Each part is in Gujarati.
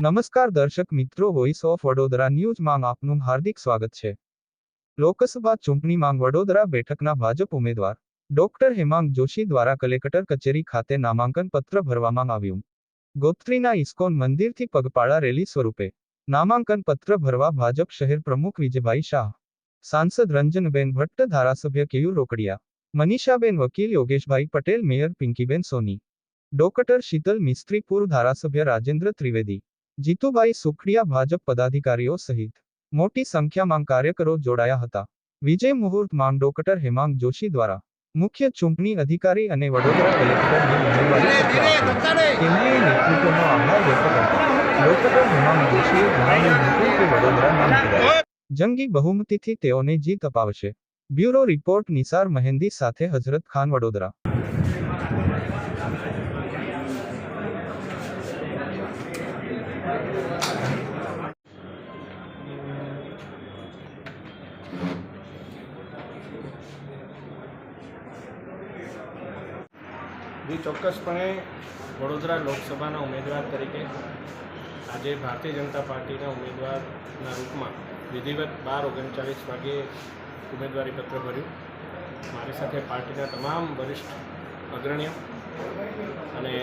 નમસ્કાર દર્શક મિત્રો વોઇસ ઓફ વડોદરા ન્યૂઝમાં આપનું હાર્દિક સ્વાગત છે લોકસભા ચૂંટણીમાં વડોદરા બેઠકના ભાજપ ઉમેદવાર ડોક્ટર હેમાંગ જોશી દ્વારા કલેક્ટર કચેરી ખાતે નામાંકન પત્ર ભરવામાં આવ્યું ગોત્રીના ઇસ્કોન મંદિરથી પગપાળા રેલી સ્વરૂપે નામાંકન પત્ર ભરવા ભાજપ શહેર પ્રમુખ વિજયભાઈ શાહ સાંસદ રંજનબેન ભટ્ટ ધારાસભ્ય કેયુર રોકડિયા મનીષાબેન વકીલ યોગેશભાઈ પટેલ મેયર પિંકીબેન સોની ડોક્ટર શીતલ મિસ્ત્રી પૂર્વ ધારાસભ્ય રાજેન્દ્ર ત્રિવેદી જીતુભાઈ સુખડિયા ભાજપ પદાધિકારીઓ સહિત મોટી સંખ્યામાં કાર્યકરો જોડાયા હતા. વિજય મુહૂર્તમાં ડોક્ટર હેમાંગ જોશી દ્વારા મુખ્ય ચૂંટણી અધિકારી અને વડોદરા કલેક્ટરની ઉમેદવારી નેતૃત્વનો આભાર વ્યક્ત કરતા ડોક્ટર હેમાંગ જોશીએ જણાવ્યું હતું કે વડોદરા નામ જંગી બહુમતીથી તેઓને જીત અપાવશે. બ્યુરો રિપોર્ટ નિસાર મહેંદી સાથે હઝરત ખાન વડોદરા. જે, ચોક્કસપણે વડોદરા લોકસભાના ઉમેદવાર તરીકે આજે ભારતીય જનતા પાર્ટીના ઉમેદવારના રૂપમાં વિધિવત બાર ઓગણચાલીસ વાગ્યે ઉમેદવારીપત્ર ભર્યું. મારી સાથે પાર્ટીના તમામ વરિષ્ઠ અગ્રણીઓ અને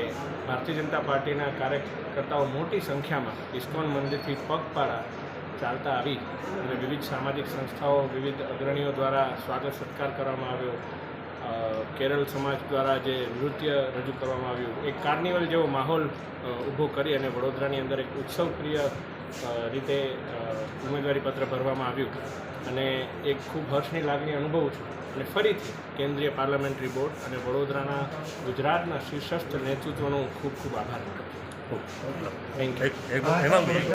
ભારતીય જનતા પાર્ટીના કાર્યકર્તાઓ મોટી સંખ્યામાં ઇસ્કોન મંદિરથી પગપાળા ચાલતા આવી અને વિવિધ સામાજિક સંસ્થાઓ, વિવિધ અગ્રણીઓ દ્વારા સ્વાગત સત્કાર કરવામાં આવ્યો. કેરળ સમાજ દ્વારા જે નૃત્ય રજૂ કરવામાં આવ્યું એક કાર્નિવલ જેવો માહોલ ઊભો કરી અને વડોદરાની અંદર એક ઉત્સવપ્રિય રીતે ઉમેદવારીપત્ર ભરવામાં આવ્યું. અને એક ખૂબ હર્ષની લાગણી અનુભવું છું. અને ફરીથી કેન્દ્રીય પાર્લામેન્ટરી બોર્ડ અને વડોદરાના ગુજરાતના શીર્ષસ્થ નેતૃત્વનો ખૂબ ખૂબ આભાર માનું છું. Thank you